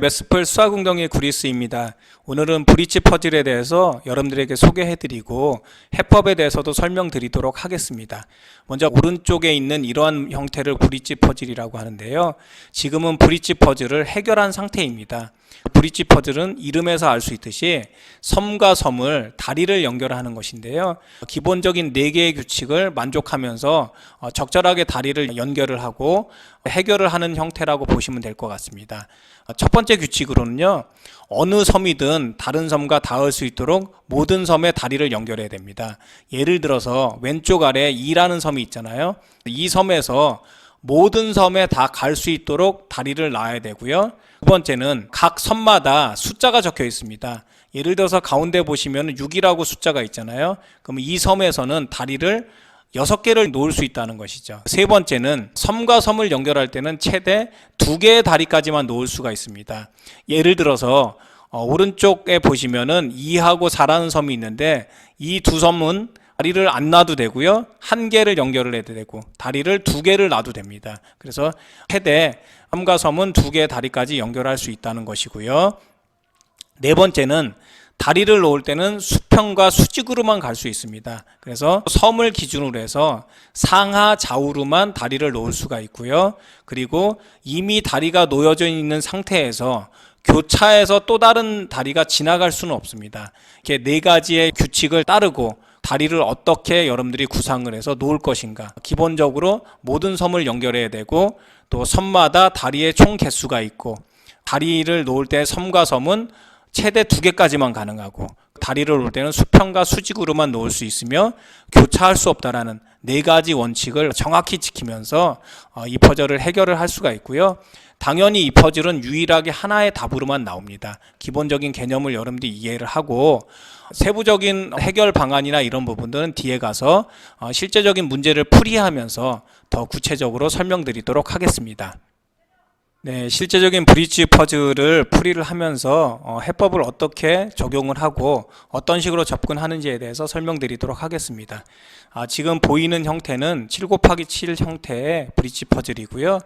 메스플 수학웅덩이 구리스입니다. 오늘은 브릿지 퍼즐에 대해서 여러분들에게 소개해드리고 해법에 대해서도 설명드리도록 하겠습니다. 먼저 오른쪽에 있는 이러한 형태를 브릿지 퍼즐이라고 하는데요. 지금은 브릿지 퍼즐을 해결한 상태입니다. 브릿지 퍼즐은 이름에서 알 수 있듯이 섬과 섬을 다리를 연결하는 것인데요. 기본적인 네 개의 규칙을 만족하면서 어, 적절하게 다리를 연결을 하고 해결을 하는 형태라고 보시면 될 것 같습니다. 어, 첫 번째 규칙으로는요. 어느 섬이든 다른 섬과 닿을 수 있도록 모든 섬에 다리를 연결해야 됩니다. 예를 들어서 왼쪽 아래 이라는 섬이 있잖아요. 이 섬에서 모든 섬에 다 갈 수 있도록 다리를 놔야 되고요. 두 번째는 각 섬마다 숫자가 적혀 있습니다. 예를 들어서 가운데 보시면 6이라고 숫자가 있잖아요. 그럼 이 섬에서는 다리를 여섯 개를 놓을 수 있다는 것이죠. 세 번째는 섬과 섬을 연결할 때는 최대 두 개의 다리까지만 놓을 수가 있습니다. 예를 들어서 어, 오른쪽에 보시면은 2하고 4라는 섬이 있는데 이 두 섬은 다리를 안 놔도 되고요. 한 개를 연결을 해도 되고 다리를 두 개를 놔도 됩니다. 그래서 최대 섬과 섬은 두 개의 다리까지 연결할 수 있다는 것이고요. 네 번째는 다리를 놓을 때는 수평과 수직으로만 갈 수 있습니다. 그래서 섬을 기준으로 해서 상하 좌우로만 다리를 놓을 수가 있고요. 그리고 이미 다리가 놓여져 있는 상태에서 교차해서 또 다른 다리가 지나갈 수는 없습니다. 이렇게 네 가지의 규칙을 따르고 다리를 어떻게 여러분들이 구상을 해서 놓을 것인가. 기본적으로 모든 섬을 연결해야 되고 또 섬마다 다리의 총 개수가 있고 다리를 놓을 때 섬과 섬은 최대 두 개까지만 가능하고 다리를 놓을 때는 수평과 수직으로만 놓을 수 있으며 교차할 수 없다라는 네 가지 원칙을 정확히 지키면서 어, 이 퍼즐을 해결을 할 수가 있고요. 당연히 이 퍼즐은 유일하게 하나의 답으로만 나옵니다. 기본적인 개념을 여러분들이 이해를 하고 세부적인 해결 방안이나 이런 부분들은 뒤에 가서 어, 실제적인 문제를 풀이하면서 더 구체적으로 설명드리도록 하겠습니다. 네, 실제적인 브릿지 퍼즐을 풀이를 하면서 어, 해법을 어떻게 적용을 하고 어떤 식으로 접근하는지에 대해서 설명드리도록 하겠습니다. 아, 지금 보이는 형태는 7 곱하기 7 형태의 브릿지 퍼즐이고요.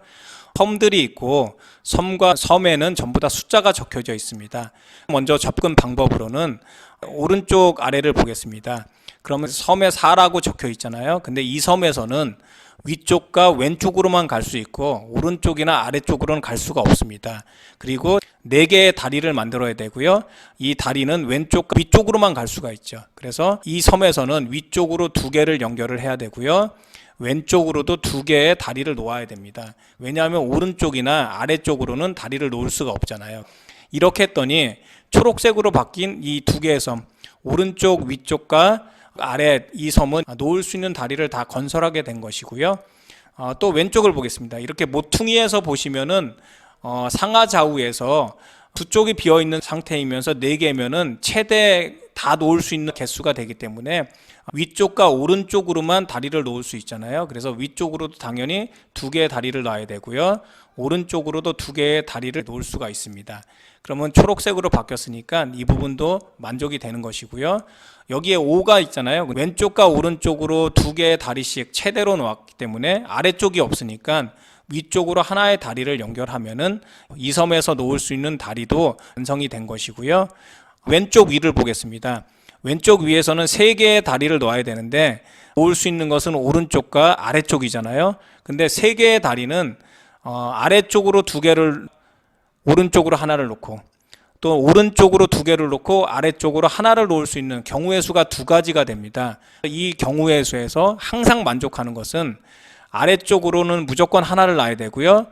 섬들이 있고 섬과 섬에는 전부 다 숫자가 적혀져 있습니다. 먼저 접근 방법으로는 오른쪽 아래를 보겠습니다. 그러면 섬에 4라고 적혀 있잖아요. 근데 이 섬에서는 위쪽과 왼쪽으로만 갈 수 있고 오른쪽이나 아래쪽으로는 갈 수가 없습니다. 그리고 네 개의 다리를 만들어야 되고요. 이 다리는 왼쪽 위쪽으로만 갈 수가 있죠. 그래서 이 섬에서는 위쪽으로 두 개를 연결을 해야 되고요. 왼쪽으로도 두 개의 다리를 놓아야 됩니다. 왜냐하면 오른쪽이나 아래쪽으로는 다리를 놓을 수가 없잖아요. 이렇게 했더니 초록색으로 바뀐 이 두 개의 섬, 오른쪽 위쪽과 아래 이 섬은 놓을 수 있는 다리를 다 건설하게 된 것이고요. 어, 또 왼쪽을 보겠습니다. 이렇게 모퉁이에서 보시면은 어, 상하 좌우에서 두 쪽이 비어 있는 상태이면서 네 개면은 최대 다 놓을 수 있는 개수가 되기 때문에 위쪽과 오른쪽으로만 다리를 놓을 수 있잖아요. 그래서 위쪽으로도 당연히 두 개의 다리를 놔야 되고요. 오른쪽으로도 두 개의 다리를 놓을 수가 있습니다. 그러면 초록색으로 바뀌었으니까 이 부분도 만족이 되는 것이고요. 여기에 5가 있잖아요. 왼쪽과 오른쪽으로 두 개의 다리씩 최대로 놓았기 때문에 아래쪽이 없으니까 위쪽으로 하나의 다리를 연결하면은 이 섬에서 놓을 수 있는 다리도 완성이 된 것이고요. 왼쪽 위를 보겠습니다. 왼쪽 위에서는 세 개의 다리를 놓아야 되는데 놓을 수 있는 것은 오른쪽과 아래쪽이잖아요. 근데 세 개의 다리는 어, 아래쪽으로 두 개를 오른쪽으로 하나를 놓고 또 오른쪽으로 두 개를 놓고 아래쪽으로 하나를 놓을 수 있는 경우의 수가 두 가지가 됩니다. 이 경우의 수에서 항상 만족하는 것은 아래쪽으로는 무조건 하나를 놔야 되고요.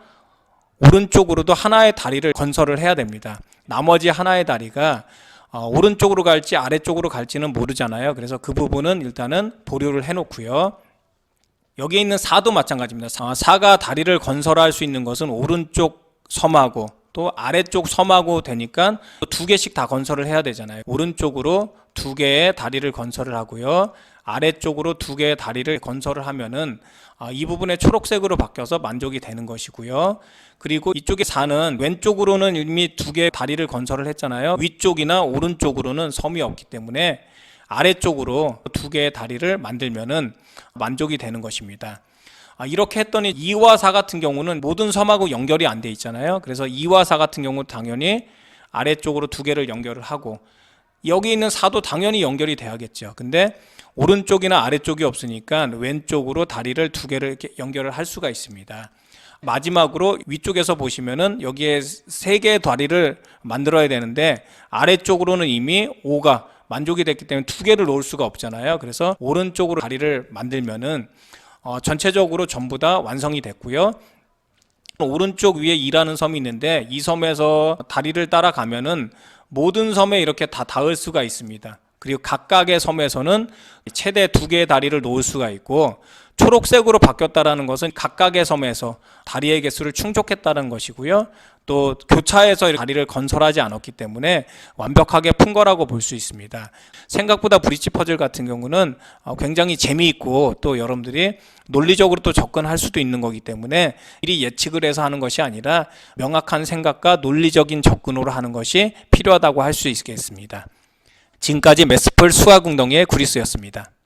오른쪽으로도 하나의 다리를 건설을 해야 됩니다. 나머지 하나의 다리가 어, 오른쪽으로 갈지 아래쪽으로 갈지는 모르잖아요. 그래서 그 부분은 일단은 보류를 해놓고요. 여기에 있는 사도 마찬가지입니다. 사가 다리를 건설할 수 있는 것은 오른쪽 섬하고 또 아래쪽 섬하고 되니까 두 개씩 다 건설을 해야 되잖아요. 오른쪽으로 두 개의 다리를 건설을 하고요. 아래쪽으로 두 개의 다리를 건설을 하면은 아, 이 부분에 초록색으로 바뀌어서 만족이 되는 것이고요. 그리고 이쪽에 4는 왼쪽으로는 이미 두 개의 다리를 건설을 했잖아요. 위쪽이나 오른쪽으로는 섬이 없기 때문에 아래쪽으로 두 개의 다리를 만들면은 만족이 되는 것입니다. 아, 이렇게 했더니 2와 4 같은 경우는 모든 섬하고 연결이 안 돼 있잖아요. 그래서 2와 4 같은 경우 당연히 아래쪽으로 두 개를 연결을 하고 여기 있는 4도 당연히 연결이 돼야겠죠. 근데 오른쪽이나 아래쪽이 없으니까 왼쪽으로 다리를 두 개를 이렇게 연결을 할 수가 있습니다. 마지막으로 위쪽에서 보시면은 여기에 세 개의 다리를 만들어야 되는데 아래쪽으로는 이미 5가 만족이 됐기 때문에 두 개를 놓을 수가 없잖아요. 그래서 오른쪽으로 다리를 만들면은 어, 전체적으로 전부 다 완성이 됐고요. 오른쪽 위에 이라는 섬이 있는데 이 섬에서 다리를 따라가면은 모든 섬에 이렇게 다 닿을 수가 있습니다. 그리고 각각의 섬에서는 최대 두 개의 다리를 놓을 수가 있고 초록색으로 바뀌었다라는 것은 각각의 섬에서 다리의 개수를 충족했다는 것이고요. 또 교차해서 다리를 건설하지 않았기 때문에 완벽하게 푼 거라고 볼 수 있습니다. 생각보다 브릿지 퍼즐 같은 경우는 어, 굉장히 재미있고 또 여러분들이 논리적으로 또 접근할 수도 있는 거기 때문에 미리 예측을 해서 하는 것이 아니라 명확한 생각과 논리적인 접근으로 하는 것이 필요하다고 할 수 있겠습니다. 지금까지 메스플 수학웅덩이의 구리스였습니다.